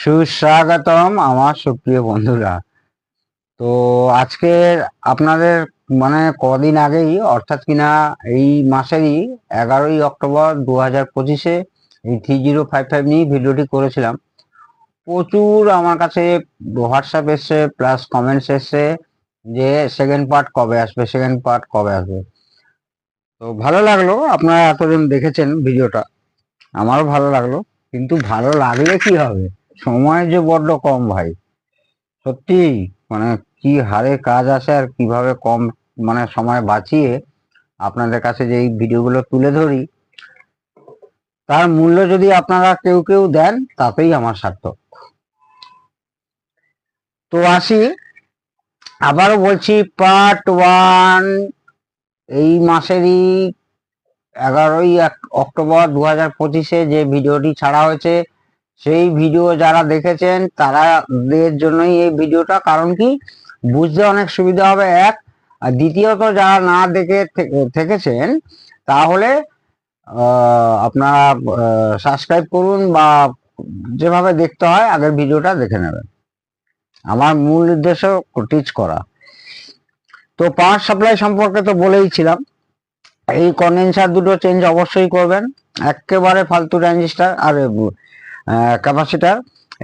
সুস্বাগতম আমার সুপ্রিয় বন্ধুরা। তো আজকে আপনাদের মানে কদিন আগেই, অর্থাৎ কিনা এই মাসেরই এগারোই অক্টোবর দু হাজার পঁচিশে এই থ্রি জিরো ফাইভ ফাইভ নিয়ে ভিডিওটি করেছিলাম। প্রচুর আমার কাছে হোয়াটসঅ্যাপ এসছে, প্লাস কমেন্টস এসছে যে সেকেন্ড পার্ট কবে আসবে, সেকেন্ড পার্ট কবে আসবে। তো ভালো লাগল, আপনারা এতদিন দেখেছেন ভিডিওটা, আমারও ভালো লাগল, কিন্তু ভালো লাগলে কি হবে? সময় যে বড্ড কম ভাই। সত্যি মানে কি হারে কাজ আসে আর কীভাবে কম মানে সময় বাঁচিয়ে আপনাদের কাছে যে এই ভিডিওগুলো তুলে ধরি, তার মূল্য যদি আপনারা কেউ কেউ দেন, তাতেই আমার সার্থক। তো আসি, আবারও বলছি পার্ট ওয়ান এই মাসেরই এগারোই অক্টোবর দু হাজার পঁচিশে যে ভিডিওটি ছাড়া হয়েছে সেই ভিডিও যারা দেখেছেন তারাদের জন্যই এই ভিডিওটা। কারণ কি? বুঝতে অনেক সুবিধা হবে, এক। আর দ্বিতীয়ত, যারা না দেখে থেকেছেন, তাহলে আপনারা সাবস্ক্রাইব করুন বা যেভাবে দেখতে হয়, আগের ভিডিওটা দেখে নেবেন। আমার মূল উদ্দেশ্য টিচ করা। তো পাওয়ার সাপ্লাই সম্পর্কে তো বলেই ছিলাম। এই কন্ডেন্সার দুটো চেঞ্জ অবশ্যই করবেন। একেবারে ফালতু ট্রানজিস্টার আর ক্যাপাসিটার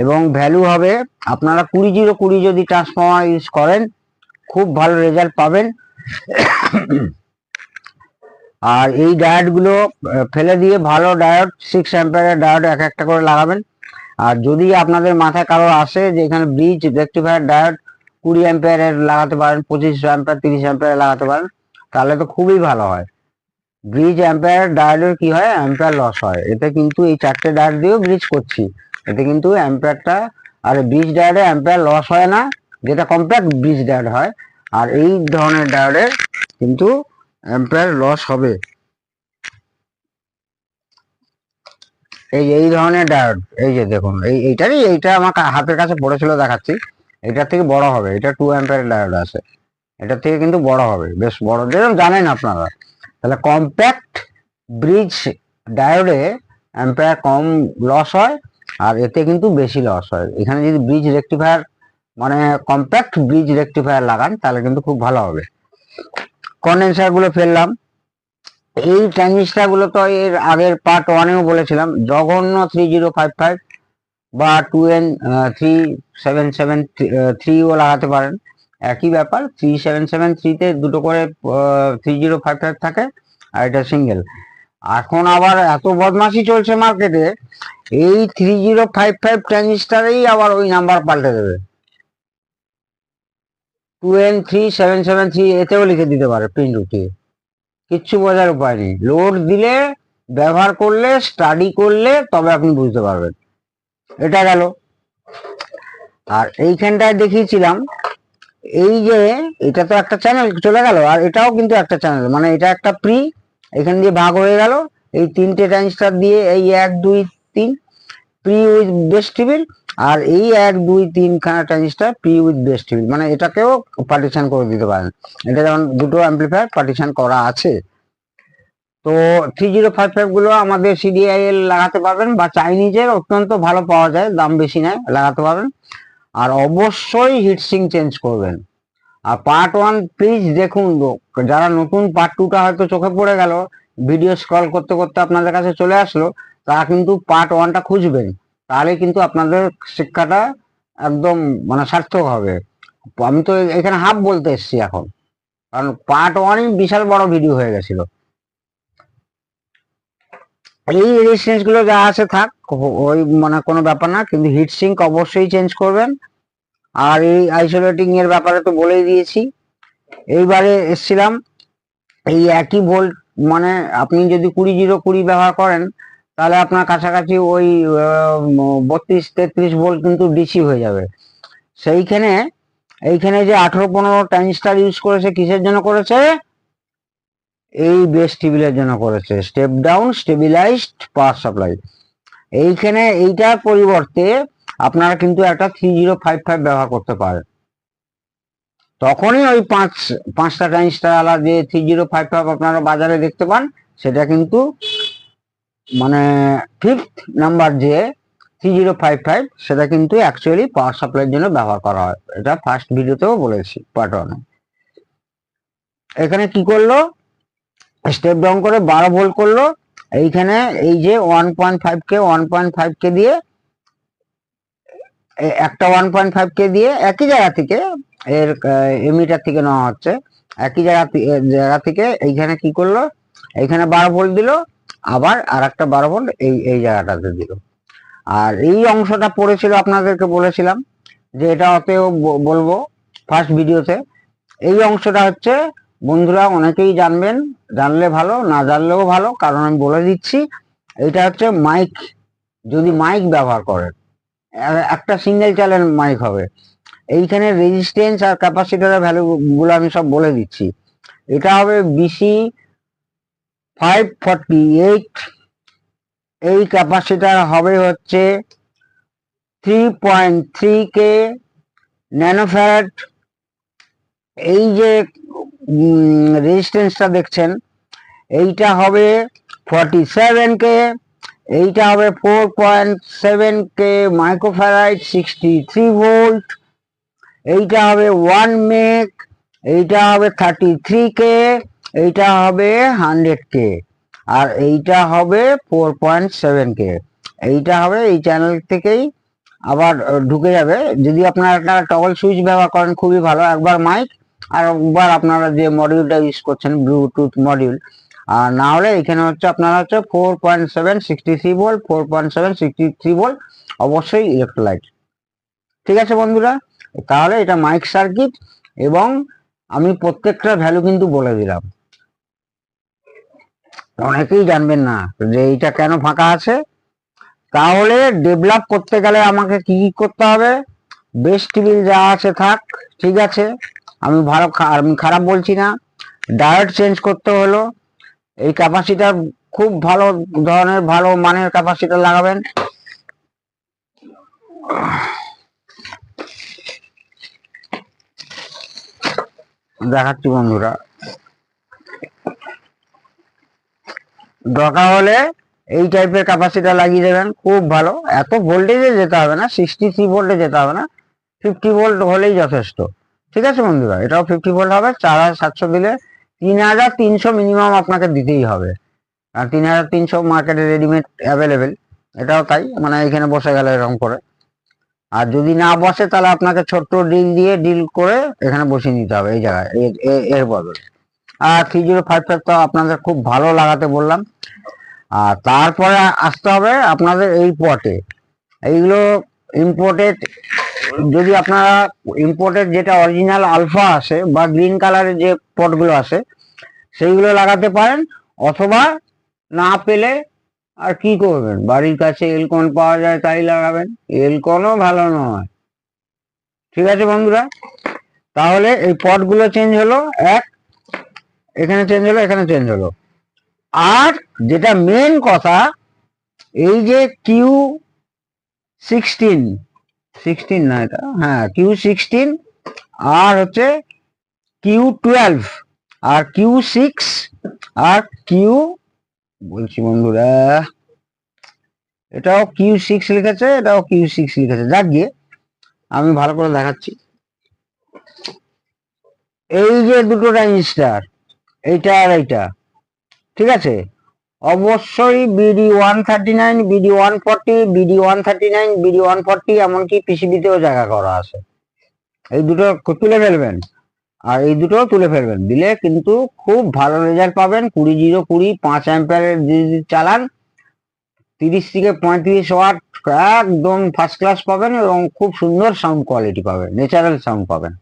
এবং ভ্যালু হবে আপনারা কুড়ি জিরো কুড়ি যদি ট্রান্সফর্মার ইউজ করেন, খুব ভালো রেজাল্ট পাবেন। আর এই ডায়োডগুলো ফেলে দিয়ে ভালো ডায়োড সিক্স অ্যাম্পিয়ারের ডায়োড এক একটা করে লাগাবেন। আর যদি আপনাদের মাথায় কারও আসে যে এখানে ব্রিজ রেক্টিফায়ার ডায়োড কুড়ি অ্যাম্পিয়ারের লাগাতে পারেন, পঁচিশ অ্যাম্পিয়ার তিরিশ অ্যাম্পিয়ার লাগাতে পারেন, তাহলে তো খুবই ভালো হয়। ব্রিজ অ্যাম্পায়ার ডায়োডের কি হয়? অ্যাম্পায়ার লস হয়। এতে কিন্তু এই চারটে ডায়োড দিয়েও ব্রিজ করছি। এতে কিন্তু অ্যাম্পায়ারটা আর ব্রিজ ডায়োডে অ্যাম্পায়ার লস হয় না, যেটা কম্প্যাক্ট ব্রিজ ডায়োড হয়। আর এই ধরনের ডায়োডের কিন্তু অ্যাম্পায়ার লস হবে। এই এই ধরনের ডায়োড এই যে দেখুন, এই, এইটারই, এইটা আমার হাতের কাছে পড়েছিল দেখাচ্ছি। এটার থেকে বড় হবে, এটা টু অ্যাম্পায়ার ডায়োড আছে। এটার থেকে কিন্তু বড় হবে, বেশ বড়। যেরকম জানেন আপনারা। তাহলে কম্প্যাক্ট ব্রিজ ডায়োডে অ্যাম্পায়ার কম লস হয়, আর এতে কিন্তু বেশি লস হয়। এখানে যদি ব্রিজ রেক্টিফায়ার মানে কম্প্যাক্ট ব্রিজ রেক্টিফায়ার লাগান, তাহলে কিন্তু খুব ভালো হবে। কন্ডেন্সারগুলো ফেললাম। এই ট্রানজিস্টারগুলো তো এর আগের পার্ট ওয়ানেও বলেছিলাম, জঘন্য থ্রি জিরো ফাইভ ফাইভ বা two N three seven seven থ্রিও লাগাতে পারেন। একই ব্যাপার থ্রি সেভেন সেভেন থ্রিতে দুটো করে থ্রি জিরো ফাইভ ফাইভ থাকে, আর এটা সিঙ্গেল এখন আবার এত বদমাশি চলছে মার্কেটে এই থ্রি জিরো ফাইভ ফাইভ ট্রানজিস্টারেই আবার ওই নাম্বার পাল্টে দেবে। Two N three seven seven three এতেও লিখে দিতে পারে প্রিন্ট উঠিয়ে কিচ্ছু বোঝার উপায় নেই। লোড দিলে, ব্যবহার করলে স্টাডি করলে, তবে আপনি বুঝতে পারবেন। এটা গেল। আর এইখানটায় দেখিয়েছিলাম এই যে এটা তো একটা চ্যানেল চলে গেল, আর এটাও কিন্তু একটা চ্যানেল মানে এটা একটা প্রি এখান দিয়ে ভাগ হয়ে গেল, এই তিনটে ট্রানজিস্টার দিয়ে এই এক, দুই, তিন প্রি উইথ বেস টিভির আর এই এক, দুই তিনখানা transistor pre with bass TV মানে এটাকেও পার্টিশন করে দিতে পারেন। এটা যেমন দুটো অ্যাম্পলিফায়ার পার্টিশন করা আছে। তো থ্রি জিরো ফাইভ ফাইভগুলো আমাদের সিডিআইএল লাগাতে পারবেন, বা চাইনিজের অত্যন্ত ভালো পাওয়া যায়, দাম বেশি নেয়, লাগাতে পারবেন। আর অবশ্যই হিটসিং চেঞ্জ করবেন। আর পার্ট ওয়ান প্লিজ দেখুন যারা নতুন পার্ট টুটা হয়তো চোখে পড়ে গেল ভিডিও স্ক্রল করতে করতে আপনাদের কাছে চলে আসলো, তারা কিন্তু পার্ট ওয়ানটা খুঁজবেন। তাহলে কিন্তু আপনাদের শিক্ষাটা একদম মানে সার্থক হবে। আমি তো এখানে হাফ বলতে এসছি এখন। কারণ পার্ট ওয়ানই বিশাল বড় ভিডিও হয়ে গেছিল। এই রেজিস্ট্যান্সগুলো যা আছে থাক ওই মানে কোনো ব্যাপার না, কিন্তু হিট সিঙ্ক অবশ্যই চেঞ্জ করবেন। আর এই আইসোলেটিং এর ব্যাপারে তো বলেই দিয়েছি। এইবারে এসছিলাম, এই একই ভোল্ট মানে আপনি যদি কুড়ি জিরো কুড়ি ব্যবহার করেন, তাহলে আপনার কাছাকাছি ওই বত্রিশ তেত্রিশ ভোল্ট কিন্তু ডিসি হয়ে যাবে। সেইখানে, এইখানে যে আঠেরো পনেরো ট্রানজিস্টার ইউজ করেছে, কিসের জন্য করেছে? এই বেস টিবিলের জন্য করেছে। Step down, stabilized, power supply. এইখানে এইটার পরিবর্তে আপনারা কিন্তু একটা থ্রি জিরো ফাইভ ফাইভ ব্যবহার করতে পারেন। তখনই ওই পাঁচ পাঁচটা আলাদা যে থ্রি জিরো ফাইভ ফাইভ আপনারা বাজারে দেখতে পান, সেটা কিন্তু মানে ফিফথ নাম্বার যে থ্রি জিরো ফাইভ ফাইভ সেটা কিন্তু অ্যাকচুয়ালি পাওয়ার সাপ্লাইয়ের জন্য ব্যবহার করা হয়। এটা ফার্স্ট ভিডিওতেও বলেছি ওয়ানে এখানে কি করল? স্টেপ ডাউন করে বারো ভোল্ট করল। এইখানে এই যে one point five K one point five K দিয়ে একটা ওয়ান পয়েন্ট ফাইভ কে দিয়ে একই জায়গা থেকে এর এমিটার থেকে নেওয়া হচ্ছে। একই জায়গা জায়গা থেকে এইখানে কি করল? এইখানে বারো ভোল্ট দিল, আবার আর একটা বারো ভোল্ট এই এই জায়গাটাতে দিল। আর এই অংশটা পড়েছিল আপনাদেরকে বলেছিলাম, যে এটা অতেও বলব ফার্স্ট ভিডিওতে এই অংশটা হচ্ছে বন্ধুরা অনেকেই জানবেন, জানলে ভালো, না জানলেও ভালো, কারণ আমি বলে দিচ্ছি, এটা হচ্ছে মাইক যদি মাইক ব্যবহার করেন, একটা সিঙ্গেল চ্যানেল মাইক হবে। এইখানে রেজিস্ট্যান্স আর ক্যাপাসিটারের ভ্যালুগুলো আমি সব বলে দিচ্ছি। এটা হবে বিসি ফাইভ ফর্টি এইট এই ক্যাপাসিটার হবে হচ্ছে three point three K nanofarad এই যে রেজিস্ট্যান্সটা দেখছেন। এইটা হবে ফর্টি সেভেন কে এইটা হবে four point seven K microfarad sixty three volt এইটা হবে ওয়ান মেক এইটা হবে থার্টি থ্রি কে এইটা হবে হান্ড্রেড কে আর এইটা হবে ফোর পয়েন্ট সেভেন কে এইটা হবে এই চ্যানেল থেকেই আবার ঢুকে যাবে। যদি আপনারা একটা টগল সুইচ ব্যবহার করেন, খুবই ভালো। একবার মাইক আর একবার আপনারা যে মডিউলটা ইউজ করছেন ব্লুটুথ মডিউল আর না হলে এখানে হচ্ছে আপনারা হচ্ছে four point seven sixty three volt four point seven sixty three volt অবশ্যই ইলেকট্রোলাইট ঠিক আছে বন্ধুরা? তাহলে এটা মাইক সার্কিট এবং আমি প্রত্যেকটা ভ্যালু কিন্তু বলে দিলাম। অনেকেই জানবেন না যে এইটা কেন ফাঁকা আছে। তাহলে ডেভেলপ করতে গেলে আমাকে কি কি করতে হবে? বেস্ট টিবিল যা আছে থাক, ঠিক আছে? আমি ভালো আমি খারাপ বলছি না। ডায়েট চেঞ্জ করতে হলো। এই ক্যাপাসিটার খুব ভালো ধরনের, ভালো মানের ক্যাপাসিটার লাগাবেন। দেখাচ্ছি বন্ধুরা। দরকার হলে এই টাইপের ক্যাপাসিটার লাগিয়ে দেবেন। খুব ভালো। এত ভোল্টেজে যেতে হবে না। সিক্সটি থ্রি ভোল্টে যেতে হবে না। ফিফটি ভোল্ট হলেই যথেষ্ট। ঠিক আছে বন্ধুরা? এটাও ফিফটি ভোল্ট হবে, চার হাজার সাতশো দিলে তিন হাজার তিনশো মিনিমাম আপনাকে দিতেই হবে। আর তিন হাজার তিনশো মার্কেটে রেডিমেড অ্যাভেলেবেল এটাও তাই মানে এখানে বসে গেলে এরকম করে। আর যদি না বসে, তাহলে আপনাকে ছোট্ট ডিল দিয়ে ডিল করে এখানে বসিয়ে নিতে হবে, এই জায়গায় এর- বদলে। আর থ্রি জিরো ফাইভ ফাইভ তো আপনাদের খুব ভালো লাগাতে বললাম। আর তারপরে আসতে হবে আপনাদের এই পটে এইগুলো ইম্পোর্টেড যদি আপনারা ইম্পোর্টেড যেটা অরিজিনাল আলফা আসে বা গ্রিন কালারের যে পটগুলো আসে সেইগুলো লাগাতে পারেন, অথবা না পেলে আর কি করবেন? বাড়ির কাছে এলকন পাওয়া যায়, তাই লাগাবেন। এলকনও ভালো নয়। ঠিক আছে বন্ধুরা? তাহলে এই পটগুলো চেঞ্জ হলো, এক, এখানে চেঞ্জ হলো, এখানে চেঞ্জ হলো। আর যেটা মেন কথা, এই যে কিউ সিক্সটিন সিক্সটিন না এটা? হ্যাঁ কিউ সিক্সটিন আর হচ্ছে কিউ টুয়েলভ আর কিউ সিক্স আর কিউ বলছি বন্ধুরা, এটাও কিউ সিক্স লিখেছে, এটাও কিউ সিক্স লিখেছে। যাক গিয়ে, আমি ভালো করে দেখাচ্ছি। এই যে দুটো ট্রানজিস্টার এইটা আর এইটা, ঠিক আছে? অবশ্যই BD one thirty nine BD one forty BD one thirty nine BD one forty এমনকি পিসিবিতেও জায়গা করা আছে। এই দুটো তুলে ফেলবেন। আর এই দুটো তুলে ফেলবেন। দিলে কিন্তু খুব ভালো রেজাল্ট পাবেন। কুড়ি জিরো কুড়ি, পাঁচ অ্যাম্পিয়ারের যদি চালান, তিরিশ থেকে পঁয়ত্রিশ ওয়াট একদম ফার্স্ট ক্লাস পাবেন এবং খুব সুন্দর সাউন্ড কোয়ালিটি পাবেন। ন্যাচারাল সাউন্ড পাবেন।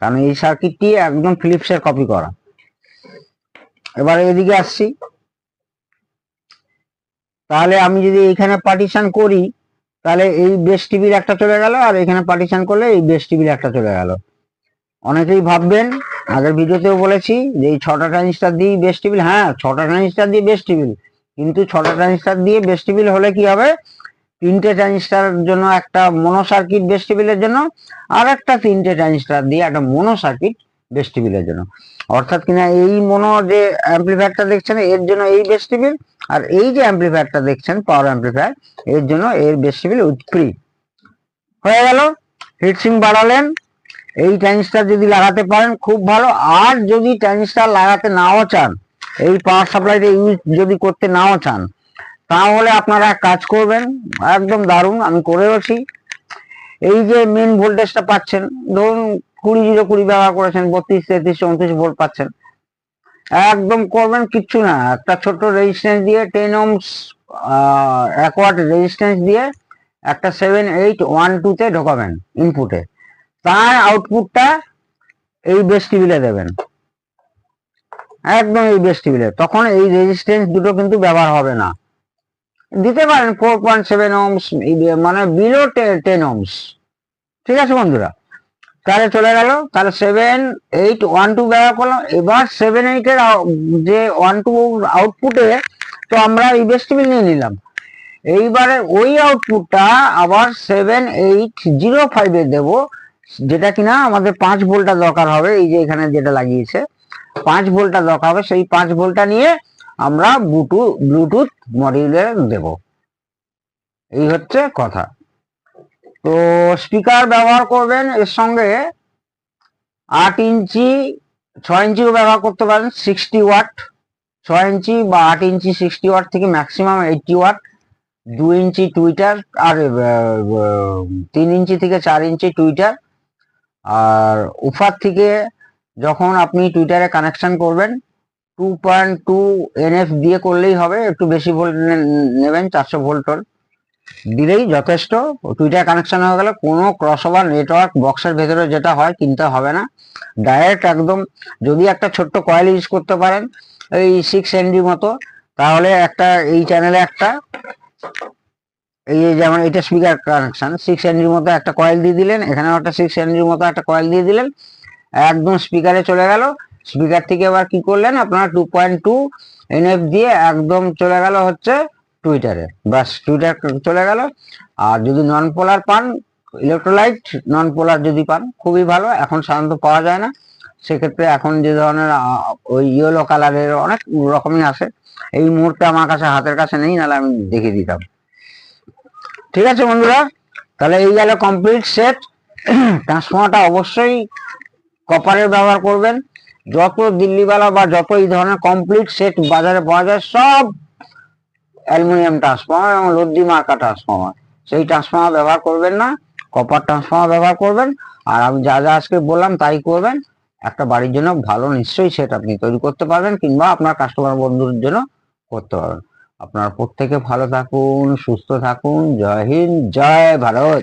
কারণ এই সার্কিটটি একদম ফিলিপসের কপি করা। এবার এদিকে আসছি। তাহলে আমি যদি এইখানে পার্টিশন করি, তাহলে এই বেস টিভির একটা চলে গেল, আর এখানে পার্টিশন করলে এই বেস টিভির একটা চলে গেল। অনেকেই ভাববেন, আগের ভিডিওতেও বলেছি, যে এই ছটা ট্রানজিস্টার দিয়ে বেস টিভিল হ্যাঁ ছটা ট্রানজিস্টার দিয়ে বেস টিভিল কিন্তু ছটা ট্রানজিস্টার দিয়ে বেস টিভিল হলে কি হবে? তিনটে ট্রানজিস্টারের জন্য একটা মনো সার্কিট বেস টিভিলের জন্য, আর একটা তিনটে ট্রানজিস্টার দিয়ে একটা মনো সার্কিট ভেস্টিবিলের জন্য। অর্থাৎ কিনা এই মনো যে অ্যাম্পলিফায়ারটা দেখছেন, এর জন্য এই ভেস্টিবিল আর এই যে অ্যাম্পলিফায়ারটা দেখছেন পাওয়ার অ্যাম্পলিফায়ার এর জন্য এর উইথ ফ্রি হয়ে গেল। হিটসিং বাড়ালেন। এই ট্রানজিস্টার যদি লাগাতে পারেন, খুব ভালো। আর যদি ট্রানজিস্টার লাগাতে নাও চান, এই পাওয়ার সাপ্লাইটা ইউজ যদি করতে নাও চান, তাহলে আপনারা কাজ করবেন, একদম দারুণ, আমি করেওছি এই যে মেন ভোল্টেজটা পাচ্ছেন, ধরুন কুড়ি জিরো কুড়ি ব্যবহার করেছেন, বত্রিশ, তেত্রিশ, চৌত্রিশ ভোল্ট পাচ্ছেন। একদম করবেন কিচ্ছু না। একটা ছোট্ট রেজিস্ট্যান্স দিয়ে টেন ওমস ওয়াট রেজিস্ট্যান্স দিয়ে একটা সেভেন এইট ওয়ান টুতে ঢোকাবেন ইনপুটে তার আউটপুটটা এই বেস টিভিলে দেবেন। একদম এই বেস টিভিলে তখন এই রেজিস্ট্যান্স দুটো কিন্তু ব্যবহার হবে না। দিতে পারেন ফোর পয়েন্ট সেভেন ওমস মানে বিলো টেন ওমস ঠিক আছে বন্ধুরা? তাহলে চলে গেল, তাহলে সেভেন এইট ওয়ান টু ব্যবহার করলাম। এবার সেভেন এইটের যে ওয়ান টু আউটপুটে তো আমরা বেস নিয়ে নিলাম। এইবারে ওই আউটপুটটা আবার সেভেন এইট জিরো ফাইভে দেব, যেটা কিনা আমাদের পাঁচ ভোল্টটা দরকার হবে, এই যে এখানে যেটা লাগিয়েছে। পাঁচ ভোল্টটা দরকার হবে, সেই পাঁচ ভোল্টটা নিয়ে আমরা ব্লুটুথ ব্লুটুথ মডিউলে দেব। এই হচ্ছে কথা। তো স্পিকার ব্যবহার করবেন, এর সঙ্গে আট ইঞ্চি, ছয় ইঞ্চিও ব্যবহার করতে পারেন সিক্সটি ওয়াট ছয় ইঞ্চি বা আট ইঞ্চি সিক্সটি ওয়াট থেকে ম্যাক্সিমাম এইটটি ওয়াট দু ইঞ্চি টুইটার আর তিন ইঞ্চি থেকে চার ইঞ্চি টুইটার আর উফার থেকে যখন আপনি টুইটারে কানেকশন করবেন টু পয়েন্ট টু এনএফ দিয়ে করলেই হবে, একটু বেশি ভোল্ট নেবেন, চারশো ভোল্টর দিলেই যথেষ্ট। টুইটার কানেকশন হয়ে গেলে কোনো ক্রস ওভার নেটওয়ার্ক বক্সের ভেতরে যেটা হয় কিনতে হবে না। ডাইরেক্ট একদম যদি একটা ছোট্ট কয়েল ইউজ করতে পারেন, এই সিক্স এনডি মতো, তাহলে একটা এই চ্যানেলে একটা, এই যেমন এটা স্পিকার কানেকশন সিক্স এনডির মতো একটা কয়েল দিয়ে দিলেন, এখানেও একটা সিক্স এনডির মতো একটা কয়েল দিয়ে দিলেন, একদম স্পিকারে চলে গেল। স্পিকার থেকে এবার কি করলেন, আপনারা টু পয়েন্ট টু এনএফ দিয়ে একদম চলে গেল হচ্ছে টুইটারে বাস টুইটার চলে গেল। আর যদি নন পোলার পান ইলেকট্রোলাইট নন পোলার যদি পান, খুবই ভালো। এখন সাধারণত পাওয়া যায় না। সেক্ষেত্রে এখন যে ধরনের ওই ইয়েলো কালারের অনেক রকমই আছে। এই মুহূর্তে আমার কাছে, হাতের কাছে নেই, নাহলে আমি দেখিয়ে দিতাম। ঠিক আছে বন্ধুরা, তাহলে এই গেল কমপ্লিট সেট ট্রান্সফর্মারটা অবশ্যই কপারের ব্যবহার করবেন। যত দিল্লিওয়ালা বা যত এই ধরনের কমপ্লিট সেট বাজারে পাওয়া যায়, সব অ্যালুমিনিয়াম ট্রান্সফর্মার এবং লদ্দি মার্কা ট্রান্সফর্মার সেই ট্রান্সফর্মার ব্যবহার করবেন না কপার ট্রান্সফর্মার ব্যবহার করবেন, আর আমি যা যা আজকে বললাম তাই করবেন। একটা বাড়ির জন্য ভালো নিশ্চয়ই সেট আপনি তৈরি করতে পারবেন, কিংবা আপনার কাস্টমার বন্ধুর জন্য করতে পারবেন। আপনার প্রত্যেকে ভালো থাকুন, সুস্থ থাকুন, জয় হিন্দ, জয় ভারত।